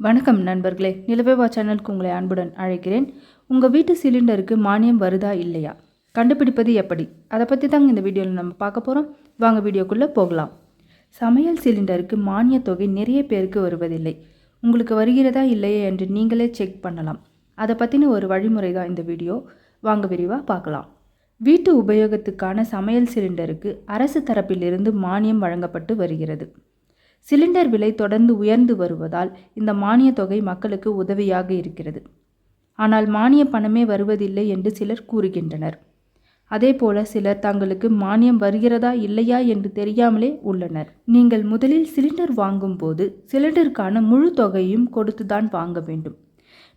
வணக்கம் நண்பர்களே. நிலவேவா சேனலுக்கு உங்களை அன்புடன் அழைக்கிறேன். உங்கள் வீட்டு சிலிண்டருக்கு மானியம் வருதா இல்லையா? கண்டுபிடிப்பது எப்படி? அதை பற்றி தாங்க இந்த வீடியோவில் நம்ம பார்க்க போகிறோம் வாங்க வீடியோக்குள்ளே போகலாம். சமையல் சிலிண்டருக்கு மானியத் தொகை நிறைய பேருக்கு வருவதில்லை. உங்களுக்கு வருகிறதா இல்லையா என்று நீங்களே செக் பண்ணலாம். அதை பற்றின ஒரு வழிமுறை தான் இந்த வீடியோ. வாங்க விரிவாக பார்க்கலாம். வீட்டு உபயோகத்துக்கான சமையல் சிலிண்டருக்கு அரசு தரப்பிலிருந்து மானியம் வழங்கப்பட்டு வருகிறது. சிலிண்டர் விலை தொடர்ந்து உயர்ந்து வருவதால் இந்த மானியத் தொகை மக்களுக்கு உதவியாக இருக்கிறது. ஆனால் மானிய பணமே வருவதில்லை என்று சிலர் கூறுகின்றனர். அதேபோல சிலர் தங்களுக்கு மானியம் வருகிறதா இல்லையா என்று தெரியாமலே உள்ளனர். நீங்கள் முதலில் சிலிண்டர் வாங்கும்போது சிலிண்டருக்கான முழு தொகையும் கொடுத்துதான் வாங்க வேண்டும்.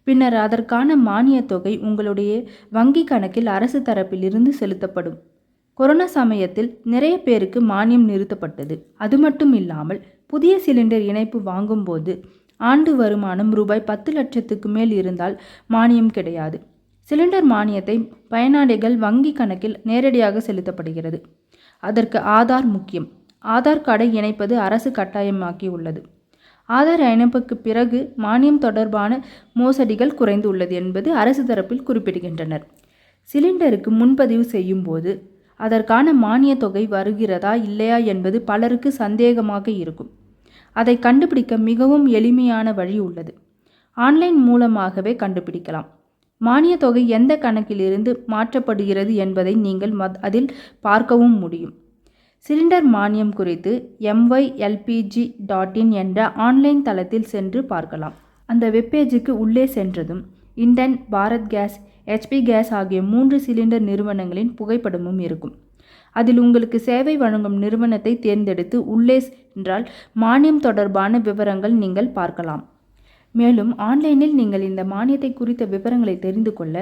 பின்னர் அதற்கான மானியத் தொகை உங்களுடைய வங்கி கணக்கில் அரசு தரப்பிலிருந்து செலுத்தப்படும். கொரோனா சமயத்தில் நிறைய பேருக்கு மானியம் நிறுத்தப்பட்டது. அது மட்டும் இல்லாமல் புதிய சிலிண்டர் இணைப்பு வாங்கும்போது ஆண்டு வருமானம் ரூபாய் பத்து லட்சத்துக்கு மேல் இருந்தால் மானியம் கிடையாது. சிலிண்டர் மானியத்தை பயனாளிகள் வங்கி கணக்கில் நேரடியாக செலுத்தப்படுகிறது. அதற்கு ஆதார் முக்கியம். ஆதார் கார்டை இணைப்பது அரசு கட்டாயமாக்கி உள்ளது ஆதார் இணைப்புக்கு பிறகு மானியம் தொடர்பான மோசடிகள் குறைந்துள்ளது என்பது அரசு தரப்பில் குறிப்பிடுகின்றனர். சிலிண்டருக்கு முன்பதிவு செய்யும் போது அதற்கான மானியத் தொகை வருகிறதா இல்லையா என்பது பலருக்கு சந்தேகமாக இருக்கும். அதை கண்டுபிடிக்க மிகவும் எளிமையான வழி உள்ளது. ஆன்லைன் மூலமாகவே கண்டுபிடிக்கலாம். மானியத் தொகை எந்த கணக்கிலிருந்து மாற்றப்படுகிறது என்பதை நீங்கள் மத் அதில் பார்க்கவும் முடியும். சிலிண்டர் மானியம் குறித்து எம்ஒய்எல்பிஜி டாட் இன் என்ற ஆன்லைன் தளத்தில் சென்று பார்க்கலாம். அந்த வெப்பேஜுக்கு உள்ளே சென்றதும் Indane Bharat gas HP gas ஆகிய மூன்று சிலிண்டர் நிறுவனங்களின் புகைப்படமும் இருக்கும். அதில் உங்களுக்கு சேவை வழங்கும் நிறுவனத்தை தேர்ந்தெடுத்து உள்ளே சென்றால் மானியம் தொடர்பான விவரங்கள் நீங்கள் பார்க்கலாம். மேலும் ஆன்லைனில் நீங்கள் இந்த மானியத்தை குறித்த விவரங்களை தெரிந்து கொள்ள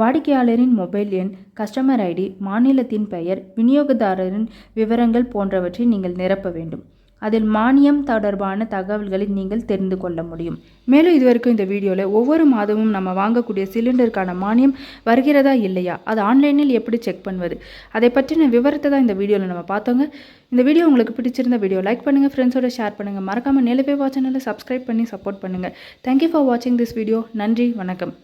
வாடிக்கையாளரின் மொபைல் எண் கஸ்டமர் ஐடி மாநிலத்தின் பெயர் விநியோகதாரரின் விவரங்கள் போன்றவற்றை நீங்கள் நிரப்ப வேண்டும். அதில் மானியம் தொடர்பான தகவல்களை நீங்கள் தெரிந்து கொள்ள முடியும். மேலும் இதுவரைக்கும் இந்த வீடியோவில் ஒவ்வொரு மாதமும் நம்ம வாங்கக்கூடிய சிலிண்டருக்கான மானியம் வருகிறதா இல்லையா? அது ஆன்லைனில் எப்படி செக் பண்ணுவது? அதை பற்றின விவரத்தை தான் இந்த வீடியோவில் நம்ம பார்த்தோங்க. இந்த வீடியோ உங்களுக்கு பிடிச்சிருந்த வீடியோ லைக் பண்ணுங்கள் ஃப்ரெண்ட்ஸோட ஷேர் பண்ணுங்கள் மறக்காமல் நிலவே சேனலை சப்ஸ்கிரைப் பண்ணி சப்போர்ட் பண்ணுங்கள் தேங்க்யூ ஃபார் வாட்சிங் திஸ் வீடியோ நன்றி வணக்கம்.